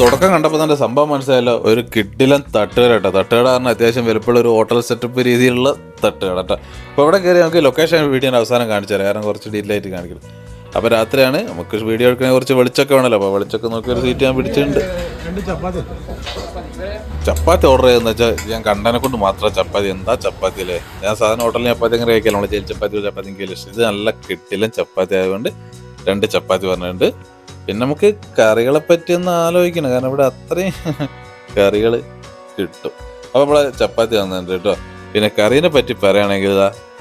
തുടക്കം കണ്ടപ്പോൾ തന്നെ സംഭവം മനസ്സിലായല്ലോ ഒരു കിഡിലൻ തട്ടുകട കേട്ടോ. തട്ടുകട പറഞ്ഞാൽ അത്യാവശ്യം വലുപ്പമുള്ള ഒരു ഹോട്ടൽ സെറ്റപ്പ് രീതിയിലുള്ള തട്ടുകട കേട്ടോ. അപ്പോൾ ഇവിടെ കയറി നമുക്ക് ലൊക്കേഷൻ വീഡിയോന്റെ അവസാനം കാണിച്ചു തരാം കാരണം കുറച്ച് ഡീറ്റെയിൽ ആയിട്ട് കാണിക്കണം. അപ്പോൾ രാത്രിയാണ്. നമുക്ക് വീഡിയോ എടുക്കണേ കുറച്ച് വെളിച്ചൊക്കെ വേണല്ലോ. അപ്പോൾ വെളിച്ചൊക്കെ നോക്കി ഒരു സീറ്റ് ഞാൻ പിടിച്ചിട്ടുണ്ട്. ചപ്പാത്തി ഓർഡർ ചെയ്തെന്ന് വെച്ചാൽ ഞാൻ കണ്ടനെ കൊണ്ട് മാത്രം ചപ്പാത്തി. എന്താ ചപ്പാത്തി അല്ലേ? ഞാൻ സാധാരണ ഹോട്ടലിൽ ചപ്പാത്തി അങ്ങനെ കഴിക്കാലോ നമ്മൾ ചേച്ചി ചപ്പാത്തി ചപ്പാത്തി എനിക്ക് ഇത് നല്ല കിട്ടില്ല ചപ്പാത്തി ആയതുകൊണ്ട് രണ്ട് ചപ്പാത്തി പറഞ്ഞിട്ടുണ്ട്. പിന്നെ നമുക്ക് കറികളെ പറ്റി ഒന്ന് ആലോചിക്കണം. കാരണം ഇവിടെ അത്രയും കറികൾ കിട്ടും. അപ്പോൾ നമ്മളെ ചപ്പാത്തി തന്നിട്ടുണ്ട് കേട്ടോ. പിന്നെ കറീനെ പറ്റി പറയുകയാണെങ്കിൽ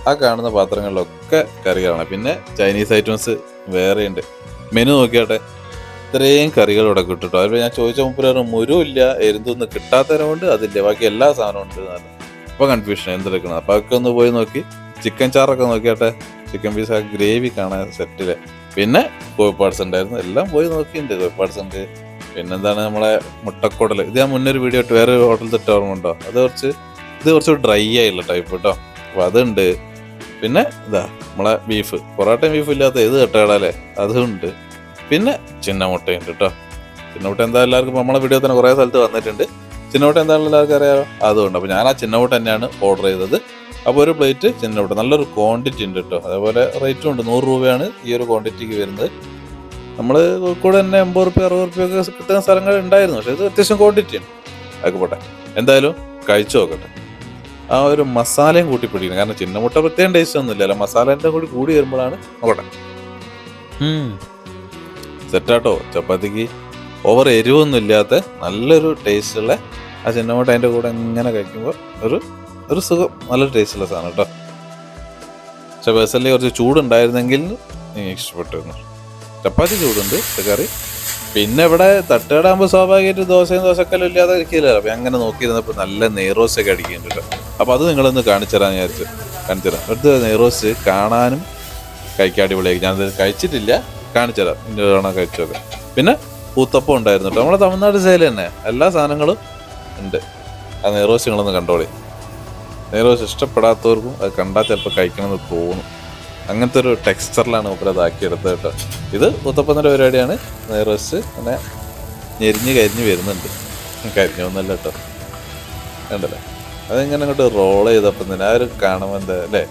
ആ കാണുന്ന പാത്രങ്ങളിലൊക്കെ കറികളാണ് പിന്നെ ചൈനീസ് ഐറ്റംസ് വേറെയുണ്ട് മെനു നോക്കിയാട്ടെ ഇത്രയും കറികൾ ഇവിടെ കിട്ടും കേട്ടോ ഞാൻ ചോദിച്ച മുപ്പത് മുരുമില്ല എരുന്തൊന്നും കിട്ടാത്തതിനെ കൊണ്ട് അതില്ല. ബാക്കി എല്ലാ സാധനവും ഉണ്ട് അപ്പോൾ കൺഫ്യൂഷൻ എന്തെടുക്കണം? അപ്പോൾ അതൊക്കെ ഒന്ന് പോയി നോക്കി. ചിക്കൻ ചാറൊക്കെ നോക്കിയാട്ടെ ചിക്കൻ പീസ് ആ ഗ്രേവി കാണാൻ സെറ്റിൽ പിന്നെ കോഴിപ്പാട്സ് ഉണ്ടായിരുന്നു. എല്ലാം പോയി നോക്കിയിട്ടുണ്ട്. കോഴിപ്പാട്സ് ഉണ്ട്. പിന്നെന്താണ് നമ്മളെ മുട്ടക്കോടൽ ഇത് ഞാൻ മുന്നൊരു വീഡിയോ ഇട്ട് വേറെ ഹോട്ടൽ തൊട്ട് ഓർമ്മ ഉണ്ടോ? അത് കുറച്ച് ഇത് കുറച്ച് ഡ്രൈ ആയുള്ള ടൈപ്പ് കേട്ടോ അപ്പോൾ അതുണ്ട്. പിന്നെ ഇതാ നമ്മളെ ബീഫ് പൊറോട്ടയും ബീഫ് ഇല്ലാത്ത ഏത് കട്ടകടല്ലേ അതുണ്ട്. പിന്നെ ചിന്നമുട്ടയുണ്ട് കേട്ടോ ചിന്നമുട്ട എന്താ എല്ലാവർക്കും നമ്മളെ വീഡിയോ തന്നെ കുറേ സ്ഥലത്ത് വന്നിട്ടുണ്ട്. ചിന്നമുട്ട എന്താണെന്ന് എല്ലാവർക്കും അറിയാമോ അതുകൊണ്ട് അപ്പോൾ ഞാൻ ആ ചിന്നമുട്ട തന്നെയാണ് ഓർഡർ ചെയ്തത്. അപ്പോൾ ഒരു പ്ലേറ്റ് ചിന്നമുട്ട. നല്ലൊരു ക്വാണ്ടിറ്റി ഉണ്ട് കേട്ടോ അതേപോലെ റേറ്റും ഉണ്ട്. നൂറ് രൂപയാണ് ഈ ഒരു ക്വാണ്ടിറ്റിക്ക് വരുന്നത്. നമ്മൾ കോഴിക്കോട് തന്നെ എൺപത് റുപ്യ അറുപത് റുപ്യ ഒക്കെ കിട്ടുന്ന സ്ഥലങ്ങൾ ഉണ്ടായിരുന്നു. പക്ഷേ ഇത് അത്യാവശ്യം ക്വാണ്ടിറ്റി ഉണ്ട് ആയിക്കോട്ടെ എന്തായാലും കഴിച്ചു നോക്കട്ടെ. ആ ഒരു മസാലയും കൂട്ടി പിടിക്കണം. കാരണം ചിന്നമുട്ട പ്രത്യേകം ടേസ്റ്റ് ഒന്നുമില്ലല്ലോ മസാലേന്റെ കൂടി കൂടി വരുമ്പോഴാണ് നോക്കട്ടെ. സെറ്റാട്ടോ ചപ്പാത്തിക്ക് ഓവർ എരിവൊന്നും ഇല്ലാത്ത നല്ലൊരു ടേസ്റ്റുള്ള ആ ചിന്നമുട്ട അതിന്റെ കൂടെ ഇങ്ങനെ കഴിക്കുമ്പോൾ ഒരു ഒരു സുഖം. നല്ലൊരു ടേസ്റ്റുള്ള സാധനം കേട്ടോ പക്ഷെ ബേസലിൽ കുറച്ച് ചൂടുണ്ടായിരുന്നെങ്കിൽ നീ ഇഷ്ടപ്പെട്ടിരുന്നു ചപ്പാത്തി ചൂടുണ്ട്. കറി പിന്നെ ഇവിടെ തട്ടുകടാകുമ്പോൾ സ്വാഭാവികമായിട്ട് ദോശയും ദോശക്കല്ലും ഇല്ലാതെ ഇരിക്കില്ലല്ലോ. അപ്പം അങ്ങനെ നോക്കിയിരുന്നപ്പോൾ നല്ല നെയ്റോസ് ഒക്കെ അടിക്കുന്നുണ്ടല്ലോ അപ്പോൾ അത് നിങ്ങളൊന്ന് കാണിച്ചു തരാൻ വിചാരിച്ചു കാണിച്ചു തരാം. ഇവിടുത്തെ നെയ്റോസ് കാണാനും കഴിക്കാൻ അടിപൊളിയായി ഞാനത് കഴിച്ചിട്ടില്ല. കാണിച്ചു തരാം. ഇന്ന വേണം കഴിച്ചൊക്കെ പിന്നെ പൂത്തപ്പം ഉണ്ടായിരുന്നു കേട്ടോ. നമ്മുടെ തമിഴ്നാട് ശൈലി തന്നെ. എല്ലാ സാധനങ്ങളും ഉണ്ട്. ആ നെയ്റോസ് നിങ്ങളൊന്ന് കണ്ടോളി. നെയ്റോസ് ഇഷ്ടപ്പെടാത്തവർക്കും അത് കണ്ടാൽ ചിലപ്പോൾ കഴിക്കണമെന്ന് തോന്നും. അങ്ങനത്തെ ഒരു ടെക്സ്ചറിലാണ് മൂപ്പര് അതാക്കിയെടുത്തത് കേട്ടോ. ഇത് ഉത്തപ്പത്തിന്റെ പരിപാടിയാണ്. നെയ്റോസ്റ്റ് അങ്ങനെ ഞെരിഞ്ഞ് കരിഞ്ഞ് വരുന്നുണ്ട്. കരിഞ്ഞു ഒന്നല്ല കേട്ടോ. കണ്ടല്ലേ? അതിങ്ങനെ അങ്ങോട്ട് റോൾ ചെയ്തപ്പം തന്നെ ആ ഒരു കാണുമ്പോൾ എന്താ അല്ലേ?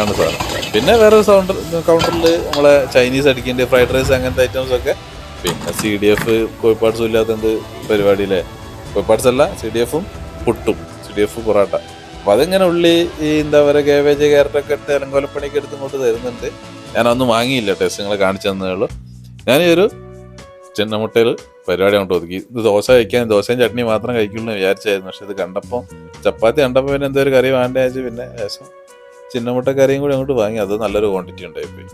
ആണ് സാധനം. പിന്നെ വേറെ സൗണ്ടർ കൗണ്ടറിൽ നമ്മളെ ചൈനീസ് അടിക്കേണ്ട ഫ്രൈഡ് റൈസ് അങ്ങനത്തെ ഐറ്റംസ് ഒക്കെ. പിന്നെ സി ഡി എഫ് കോഴിപ്പാട്സും ഇല്ലാത്ത എന്ത് പരിപാടിയില്ലേ കോഴിപ്പാട്സ് അല്ല സി ഡി എഫും പുട്ടും. C D F porotta. അപ്പോൾ അതിങ്ങനെ ഉള്ളി ഈ എന്താ പറയുക കേബേജ് ക്യാരറ്റൊക്കെ എടുത്ത് അലങ്കോലപ്പണിക്ക് എടുത്ത് ഇങ്ങോട്ട് തരുന്നുണ്ട്. ഞാനൊന്നും വാങ്ങിയില്ല ടേസ്റ്റ് നിങ്ങളെ കാണിച്ചു തന്നേ ഉള്ളൂ. ഞാൻ ഈ ഒരു ചിന്നമുട്ടയിൽ പരിപാടി അങ്ങോട്ട് ഒതുക്കി. ഇത് ദോശ കഴിക്കാൻ ദോശയും ചട്നി മാത്രം കഴിക്കുള്ളൂ വിചാരിച്ചായിരുന്നു. പക്ഷെ ഇത് കണ്ടപ്പോൾ ചപ്പാത്തി കണ്ടപ്പോൾ പിന്നെ എന്തോ ഒരു കറി വേണ്ട വെച്ച് പിന്നെ ശേഷം ചിന്നമുട്ട കറിയും കൂടി അങ്ങോട്ട് വാങ്ങി. അത് നല്ലൊരു ക്വാണ്ടിറ്റി ഉണ്ടായിപ്പോയി.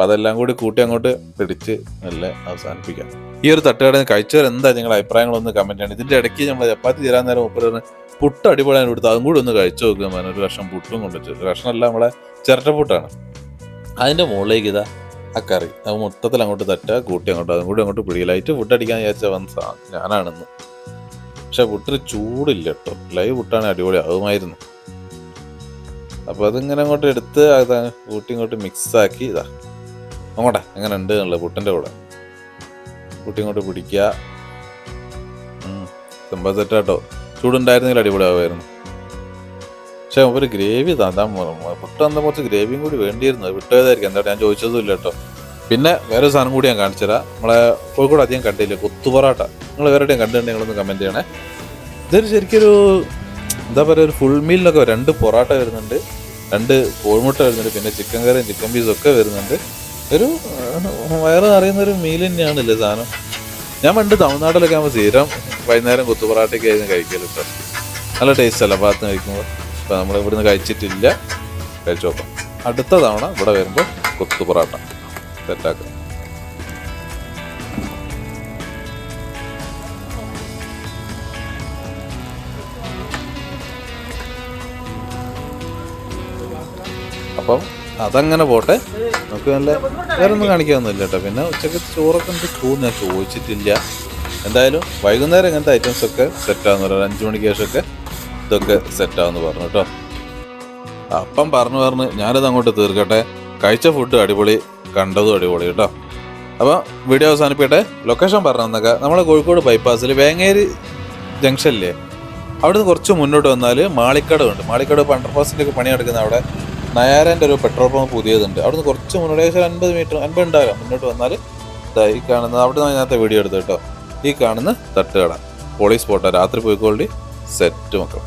അപ്പം അതെല്ലാം കൂടി കൂട്ടി അങ്ങോട്ട് പിടിച്ച് നല്ല അവസാനിപ്പിക്കാം. ഈ ഒരു തട്ടുകടയിൽ കഴിച്ചവർ എന്താ നിങ്ങളുടെ അഭിപ്രായങ്ങളൊന്ന് കമന്റ് ചെയ്യണം. ഇതിന്റെ ഇടയ്ക്ക് നമ്മൾ ചപ്പാത്തി തീരാൻ നേരം മുപ്പത് പുട്ട് അടിപൊളിയാണ് കൊടുത്ത് അതും കൂടി ഒന്ന് കഴിച്ചു നോക്കുക മാൻ ഒരു കഷ്ണം പുട്ടും കൊണ്ടുവച്ചു. കഷ്ണമല്ല നമ്മളെ ചിരട്ടപ്പുട്ടാണ് അതിന്റെ മുകളിലേക്ക് ഇതാ ആ കറി. അത് മൊത്തത്തിൽ അങ്ങോട്ട് തട്ടുക കൂട്ടി അങ്ങോട്ട്. അതും കൂടി അങ്ങോട്ട് പിടിയിലായിട്ട് ഫുഡ് അടിക്കാൻ വിചാരിച്ച വന്ന ഞാനാണെന്ന്. പക്ഷെ പുട്ടിന് ചൂടില്ല കേട്ടോ. ലൈവ് പുട്ടാണ് അടിപൊളി. ആവുമായിരുന്നു അപ്പോൾ അതിങ്ങനെ അങ്ങോട്ട് എടുത്ത് അത് കൂട്ടി ഇങ്ങോട്ട് മിക്സാക്കി ഇതാ. നോക്കട്ടെ എങ്ങനെ ഉണ്ട് എന്നുള്ളത്. പുട്ടിന്റെ കൂടെ. പുട്ടി ഇങ്ങോട്ട് പിടിക്കുക. സംഭവം സെറ്റാട്ടോ ചൂടുണ്ടായിരുന്നെങ്കിൽ അടിപൊളിയാവുമായിരുന്നു. പക്ഷേ ഒരു ഗ്രേവി താന്താൻ പുട്ട് തന്ന കുറച്ച് ഗ്രേവിയും കൂടി വേണ്ടിയിരുന്നു. വിട്ടുപോയതായിരിക്കും എന്താ ഞാൻ ചോദിച്ചതും ഇല്ല കേട്ടോ. പിന്നെ വേറെ സാധനം കൂടി ഞാൻ കാണിച്ചുതരാം നമ്മളെ കോഴിക്കോട് അധികം കണ്ടില്ല കൊത്തുപൊറാട്ട നിങ്ങൾ വേറെ എവിടെയും കണ്ടിട്ടുണ്ടെങ്കിൽ നിങ്ങളൊന്ന് കമന്റ് ചെയ്യണേ. ഇതൊരു ശരിക്കൊരു എന്താ പറയുക ഒരു ഫുൾ മീലിനൊക്കെ രണ്ട് പൊറാട്ട വരുന്നുണ്ട്. രണ്ട് കോഴിമുട്ട വരുന്നുണ്ട്. പിന്നെ ചിക്കൻ കറിയും ചിക്കൻ പീസും ഒക്കെ വരുന്നുണ്ട്. ഒരു വയറ് അറിയുന്ന ഒരു മീൽ തന്നെയാണല്ലേ സാധനം. ഞാൻ പണ്ട് തമിഴ്നാട്ടിലൊക്കെ ആകുമ്പോൾ തീരം വൈകുന്നേരം കൊത്തുപൊറാട്ടയൊക്കെ ആയിരുന്നു കഴിക്കൽ കേട്ടോ നല്ല ടേസ്റ്റ് അല്ല ഭാഗത്ത് കഴിക്കുമ്പോൾ ഇപ്പം നമ്മൾ ഇവിടുന്ന് കഴിച്ചിട്ടില്ല. കഴിച്ചു നോക്കാം അടുത്ത തവണ ഇവിടെ വരുമ്പോൾ കൊത്തുപൊറാട്ട സെറ്റാക്കാം. അതങ്ങനെ പോട്ടെ. നമുക്ക് നല്ല വേറെ ഒന്നും കാണിക്കാനൊന്നുമില്ല കേട്ടോ. പിന്നെ ഉച്ചയ്ക്ക് ചോറൊക്കെ എനിക്ക് തോന്നുന്നു ഞാൻ ചോദിച്ചിട്ടില്ല. എന്തായാലും വൈകുന്നേരം ഇങ്ങനത്തെ ഐറ്റംസ് ഒക്കെ സെറ്റാന്ന് പറഞ്ഞു അഞ്ചു മണിക്ക് ശേഷമൊക്കെ ഇതൊക്കെ സെറ്റാന്ന് പറഞ്ഞു കേട്ടോ. അപ്പം പറഞ്ഞു പറഞ്ഞ് ഞാനിത് അങ്ങോട്ട് തീർക്കട്ടെ. കഴിച്ച ഫുഡ് അടിപൊളി കണ്ടതും അടിപൊളി കേട്ടോ. അപ്പോൾ വീഡിയോ അവസാനിപ്പിക്കട്ടെ. ലൊക്കേഷൻ പറഞ്ഞു തന്നേക്കാം. നമ്മളെ കോഴിക്കോട് ബൈപ്പാസിൽ വേങ്ങേരി ജംഗ്ഷനില്ലേ അവിടുന്ന് കുറച്ച് മുന്നോട്ട് വന്നാൽ മാളിക്കട ഉണ്ട് മാളിക്കട ഇപ്പോൾ അണ്ടർപാസിന്റെ ഒക്കെ പണി നടക്കുന്ന അവിടെ നയാരന്റെ ഒരു പെട്രോൾ പമ്പ് പുതിയതുണ്ട്. അവിടുന്ന് കുറച്ച് മുന്നോട്ട് ഏകദേശം അൻപത് മീറ്റർ അൻപത് ഉണ്ടാകാം. മുന്നോട്ട് വന്നാൽ ഈ കാണുന്ന അവിടെ നിന്ന് നേരത്തെ വീഡിയോ എടുത്തു കേട്ടോ. ഈ കാണുന്ന തട്ടുകട. പോളീസ് സ്പോട്ടാ രാത്രി പോയിക്കോളി സെറ്റ് മക്കൾ